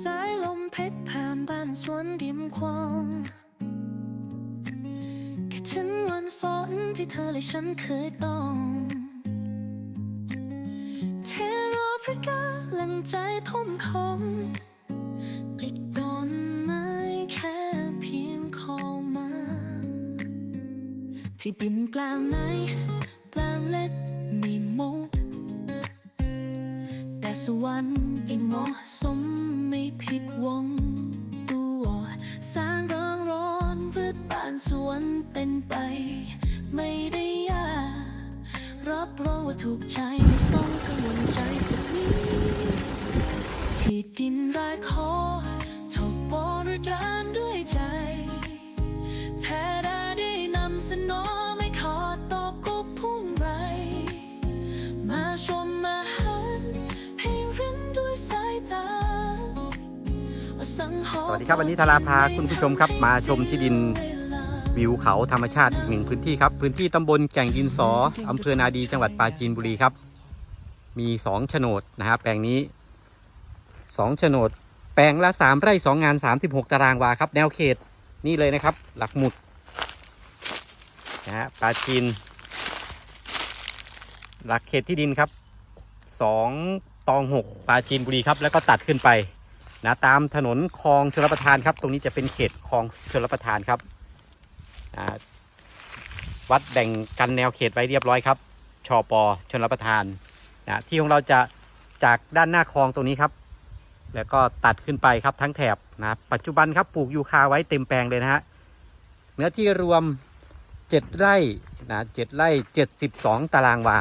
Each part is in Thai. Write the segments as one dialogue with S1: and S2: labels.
S1: สายลมพัดผ่านบ้านสวนริมคลองคิดถึงวันฝนที่เธอและฉันเคยต้องเทรอพระกาหลังใจผมคงปลิดดอนไม้แค่เพียงคอมา ที่ดินกลางไหนกลางเล็กมีมุกแต่สวรรค์องเหมาะสม ไม่ผิดหวังตัวสร้างร้องร้อนหรือบ้านสวนเป็นไป ไม่ได้ยากรับรองว่าถูกใจไม่ต้องกังวลใจสักนิดที่ดินรายขอถกบริการ สวัส
S2: ดีครับวันนี้ธาราพาคุณผู้ชมครับ มาชมที่ดินวิวเขาธรรมชาติอีกหนึ่งพื้นที่ครับ พื้นที่ตำบลแก่งดินสออำเภอนาดีจังหวัดปราจีนบุรีครับ มีสองโฉนดนะฮะแปลงนี้สองโฉนด แปลงละสามไร่สองงานสามสิบหกตารางวาครับ แนวเขตนี่เลยนะครับ หลักหมุดนะฮะปราจีน หลักเขตที่ดินครับสองตองหกปราจีนบุรีครับ แล้วก็ตัดขึ้นไป นะตามถนนคลองชลประทานครับ ตรงนี้จะเป็นเขตคลองชลประทานครับวัดแบ่งกันแนวเขตไว้เรียบร้อยครับชอปอชลประทานนะที่ของเราจะจากด้านหน้าคลองตรงนี้ครับ แล้วก็ตัดขึ้นไปครับทั้งแถบนะปัจจุบันครับปลูกยูคาไว้เต็มแปลงเลยนะฮะเนื้อที่รวม 7 ไร่นะ7ไร่ 72 ตารางวา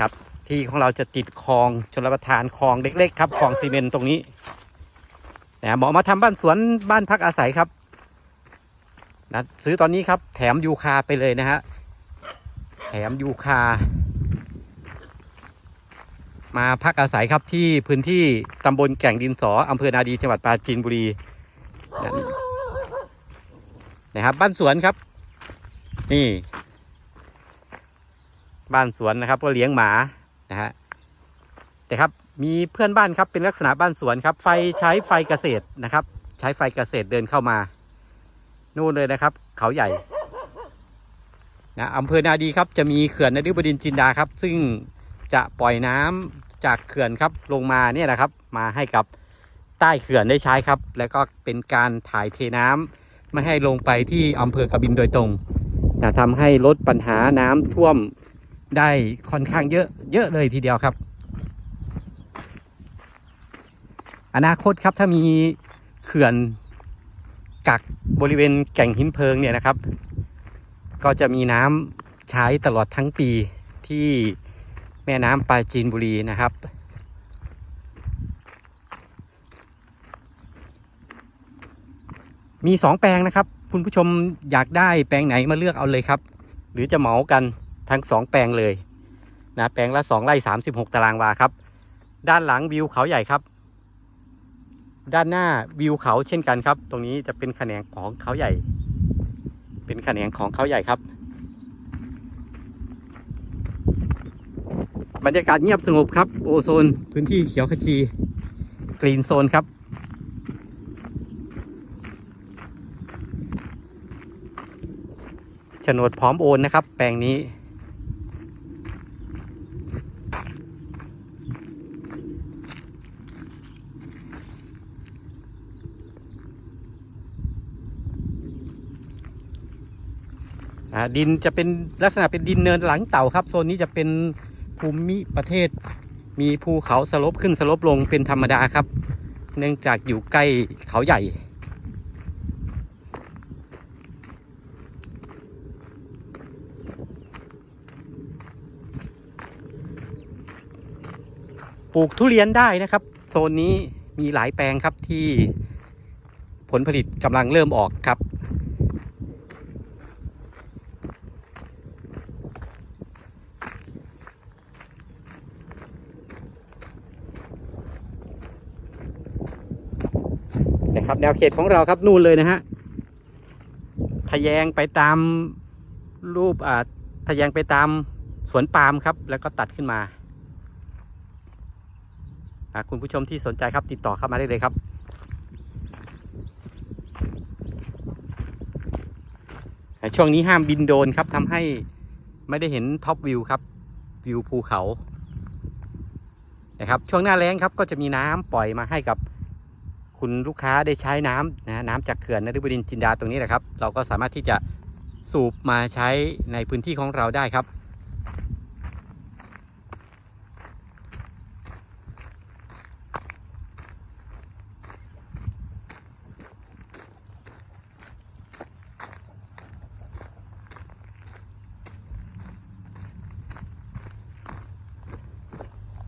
S2: ครับที่ของเราจะติดคลองชลประทานคลองเล็กๆครับคลองซีเมนต์ตรงนี้ นะเหมาะมาทำบ้านสวนบ้านพักอาศัยครับนะซื้อตอนนี้ครับ แถมยูคาไปเลยนะฮะแถมยูคา มาพักอาศัยครับที่พื้นที่ตำบลแก่งดินสออำเภอนาดีจังหวัดปราจีนบุรีนะนะครับ บ้านสวนครับ นี่ บ้านสวนนะครับ ก็เลี้ยงหมานะฮะแต่ครับ มีเพื่อนบ้านครับเป็นลักษณะบ้านสวนครับ ไฟใช้ไฟเกษตรนะครับ ใช้ไฟเกษตรเดินเข้ามา นู่นเลยนะครับ เขาใหญ่นะอำเภอนาดีครับจะมีเขื่อนนฤบดินจินดาครับ ซึ่งจะปล่อยน้ำจากเขื่อนครับลงมาเนี่ยนะครับ มาให้กับใต้เขื่อนได้ใช้ครับ แล้วก็เป็นการถ่ายเทน้ำไม่ให้ลงไปที่อำเภอกบินโดยตรงนะทำให้ลดปัญหาน้ำท่วมได้ค่อนข้างเยอะเยอะเลยทีเดียวครับ อนาคตครับถ้ามีเขื่อนกักบริเวณแก่งหินเพลิงเนี่ยนะครับ ก็จะมีน้ำใช้ตลอดทั้งปีที่แม่น้ำปราจีนบุรีนะครับ มีสองแปลงนะครับ คุณผู้ชมอยากได้แปลงไหนมาเลือกเอาเลยครับ หรือจะเหมากันทั้งสองแปลงเลยนะแปลงละสองไร่สามสิบหกตารางวาครับ ด้านหลังวิวเขาใหญ่ครับ ด้านหน้าวิวเขาเช่นกันครับ ตรงนี้จะเป็นแขนงของเขาใหญ่ เป็นแขนงของเขาใหญ่ครับ บรรยากาศเงียบสงบครับ โอโซนพื้นที่เขียวขจี กรีนโซนครับ โฉนดพร้อมโอนนะครับ แปลงนี้ ดินจะเป็นลักษณะเป็นดินเนินหลังเต่าครับ โซนนี้จะเป็นภูมิประเทศ มีภูเขาสลบขึ้นสลบลงเป็นธรรมดาครับ เนื่องจากอยู่ใกล้เขาใหญ่ปลูกทุเรียนได้นะครับ โซนนี้มีหลายแปลงครับที่ผลผลิตกำลังเริ่มออกครับ ครับ แนวเขตของเราครับนู่นเลยนะฮะทะแยงไปตามรูปอ่าทะแยงไปตามสวนปาล์มครับ แล้วก็ตัดขึ้นมาคุณผู้ชมที่สนใจครับติดต่อเข้ามาได้เลยครับ ช่วงนี้ห้ามบินโดนครับทำให้ไม่ได้เห็นท็อปวิวครับ วิวภูเขานะครับช่วงหน้าแรงครับก็จะมีน้ำปล่อยมาให้กับ คุณลูกค้าได้ใช้น้ำนะน้ำจากเขื่อนนฤบดินจินดาตรงนี้แหละครับ เราก็สามารถที่จะสูบมาใช้ในพื้นที่ของเราได้ครับ